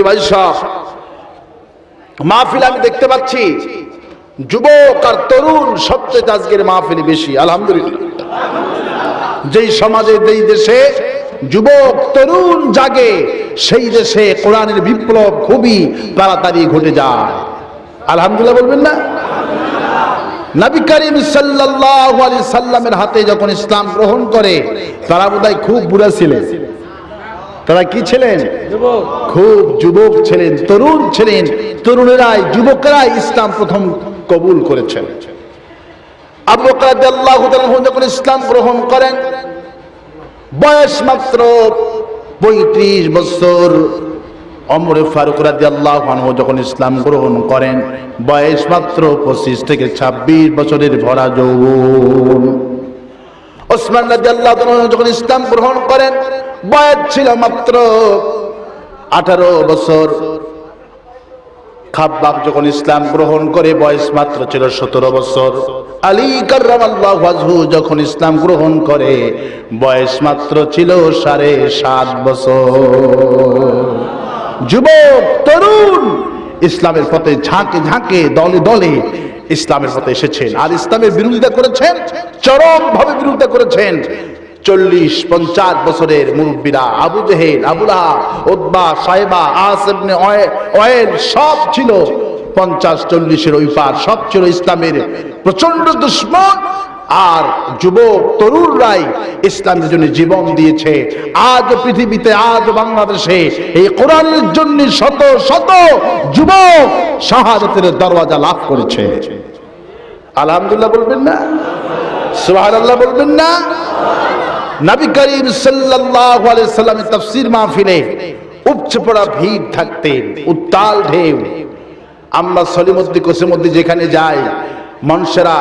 প্রিয় ভাই সব মাহফিল আমি দেখতে পাচ্ছি, যুবক আর তরুণ সবচেয়ে আজকের মাহফিল বেশি, আলহামদুলিল্লাহ। যেই সমাজে, যেই দেশে যুবক, তরুণ জাগে, সেই দেশে কোরআনের বিপ্লব খুবই তাড়াতাড়ি ঘটে যায়। আলহামদুলিল্লাহ বলবেন না? নবী করিম আলাইহি সাল্লামের হাতে যখন ইসলাম গ্রহণ করে, তারা বোধহয় খুব বুড়া ছিলেন। তারা কি ছিলেন? খুব যুবক ছিলেন, তরুণ ছিলেন। তরুণেরাই, যুবকেরাই ইসলাম প্রথম কবুল করেছেন। আবু যখন ইসলাম গ্রহণ করেন, বয়স মাত্র পঁয়ত্রিশ বছর অমরে ফারুক রাদিয়াল্লাহু আনহু যখন ইসলাম গ্রহণ করেন, বয়স মাত্র পঁচিশ থেকে ছাব্বিশ বছরের ভরা যৌবন। ওসমান রাদিয়াল্লাহু তাআলা যখন ইসলাম গ্রহণ করেন, বয়স ছিল মাত্র আঠারো বছর। খাব্বাব যখন ইসলাম গ্রহণ করে, বয়স মাত্র ছিল সতেরো বছর। আলী কার্রামাল্লাহু যখন ইসলাম গ্রহণ করে, বয়স মাত্র ছিল সাড়ে সাত বছর। যুবক, তরুণ, ইসলামের পথে ঝাঁকে ঝাঁকে, দলে দলে ইসলামের পথে এসেছেন। আর ইসলামের বিরোধিতা করেছেন চরম ভাবে বিরোধিতা করেছেন। চল্লিশ, পঞ্চাশ বছরের মুরব্বীরা, আবু জেহেল আবুলা ওদ্বা সাহেবা আসেবনে অয়েল, সব ছিল। পঞ্চাশ, চল্লিশের ওই পার, সব ছিল ইসলামের প্রচণ্ড দুশ্মন। আর যুবক, তরুণরাই ইসলামের জন্য জীবন দিয়েছে। আজ পৃথিবীতে, আজ বাংলাদেশে এই কোরআনের জন্য শত শত যুবক শাহাদতের দরওয়াজা লাভ করেছে। আলহামদুলিল্লাহ বলবেন না? সুবহানাল্লাহ বলবেন না? নবী করিম সাল্লাল্লাহু আলাইহি সাল্লামের তাফসীর মাহফিলে উপচে পড়া ভিড় থাকতেন উত্তাল ঢেউ। আমরা সলিমদ্দি কোসেমদ্দি যেখানে যাই মানুষেরা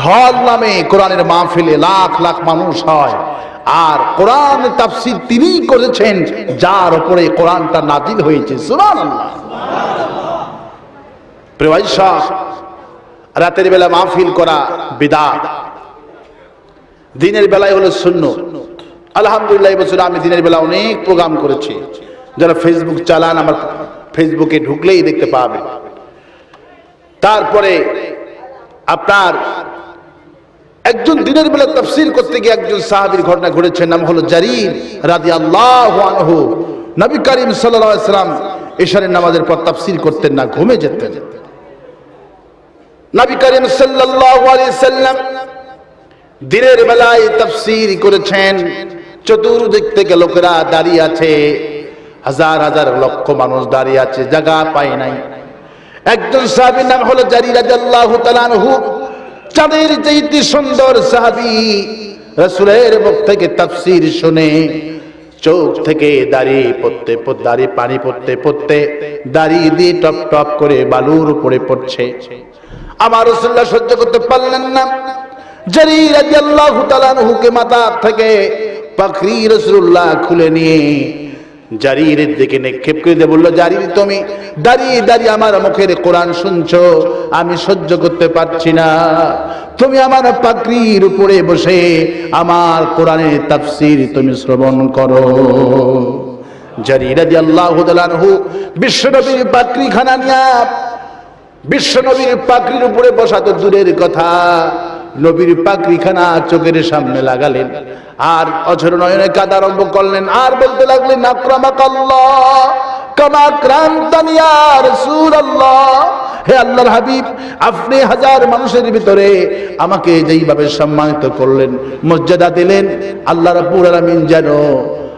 ঢল নামে কোরআনের মাহফিলে লাখ লাখ মানুষ হয়। আর কোরআন তাফসীর তিনি করেছেন যার উপরে কোরআনটা নাজিল হয়েছে। সাহেব, রাতের বেলা মাহফিল করা বিদাত দিনের বেলায় হলো শূন্য আলহামদুলিল্লাহ এবছর আমি দিনের বেলা অনেক প্রোগ্রাম করেছি। যারা ফেসবুক চালান, আমার ফেসবুকে ঢুকলেই দেখতে পাবে। তারপরে আপনার একজন দিনের বেলা তফসিল করতে গিয়ে একজন সাহাবীর ঘটনা ঘটেছে, নাম হলো জারির রাদি আল্লাহ নবী করিম সাল্লাম এশারের নামাজের পর তফসিল করতেন না, ঘুমে যেতেন। নবী করিম সাল্লাম দিনের বেলায় তাফসীর করেছেন। চতুর্দিক থেকে লোকেরা দাঁড়িয়ে আছে। হাজার হাজার লক্ষ মানুষ দাঁড়িয়ে আছে, জায়গা পায় নাই। একজন সাহাবীর নাম হলো জারি চাঁদের চাইতে সুন্দর সাহাবী রসুলের মুখ থেকে তাফসীর শুনে চোখ থেকে দাড়ি পড়তে পড়তে, দাড়ি পানি পড়তে পড়তে, দাড়ি দিয়ে টপ টপ করে বালুর উপরে পড়ছে। আমার রসুল্লাহ সহ্য করতে পারলেন না। জারি রাদিয়াল্লাহু তাআলা আনহুকে মাথা থেকে পাখরি রাসূলুল্লাহ খুলে নিয়ে জারিরের দিকে নিক্ষেপ করে দিয়ে বলল জারির তুমি, দাঁড়িয়ে দাঁড়িয়ে আমার মুখের কোরআন শুনছো, আমি সহ্য করতে পারছি না। তুমি আমার পাকরির উপরে বসে আমার কোরআনের তাফসীর তুমি শ্রবণ করো। রাদিয়াল্লাহু তাআলা আনহু বিশ্বনবীর পাকরি খানা নিয়া বিশ্ব নবীর পাকড়ির উপরে বসা তো দূরের কথা। নবীর পাকড়িখানা চোখের সামনে লাগালেন। আর অঝর নয়নে কাদা আরম্ভ করলেন। আর বলতে লাগলেন, আক্রামাকাল্লাহ হে আল্লাহর হাবিব, আপনি হাজার মানুষের ভিতরে আমাকে যেইভাবে সম্মানিত করলেন, মর্যাদা দিলেন, আল্লাহ রাব্বুল আলামিন যেন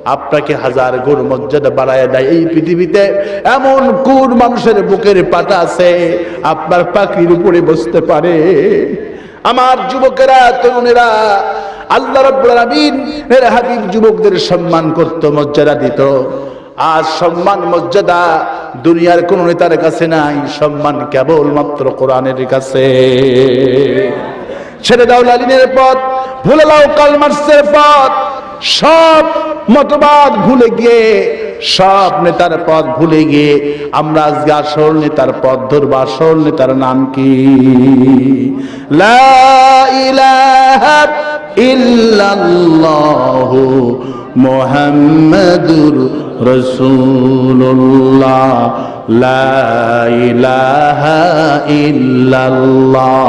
আপনাকে হাজার গুণ মর্যাদা বাড়ায় দেয় এই পৃথিবীতে। এমন কোন মানুষের বুকের পাটা আছে, আপনার পাখির উপরে বসতে পারে। আমার যুবকেরা, তরুণেরা, আল্লাহ এর হাবিব যুবকদের সম্মান করত, মর্যাদা দিত। আজ সম্মান, মর্যাদা দুনিয়ার কোন নেতার কাছে নাই। সম্মান কেবল মাত্র কোরআনের কাছে। ছেড়ে দাও লালিনের পথ, ভুলে দাও কালমার্সের পথ। সব মতবাদ ভুলে গিয়ে, সব নেতার পথ ভুলে গিয়ে, আমরা আজকে আসল নেতার পথ ধরবো। আসল নেতার নাম কি? ইল্লাল্লাহু মোহাম্মদুর রসুল্লাহ লা ইলাহা ইল্লাল্লাহ।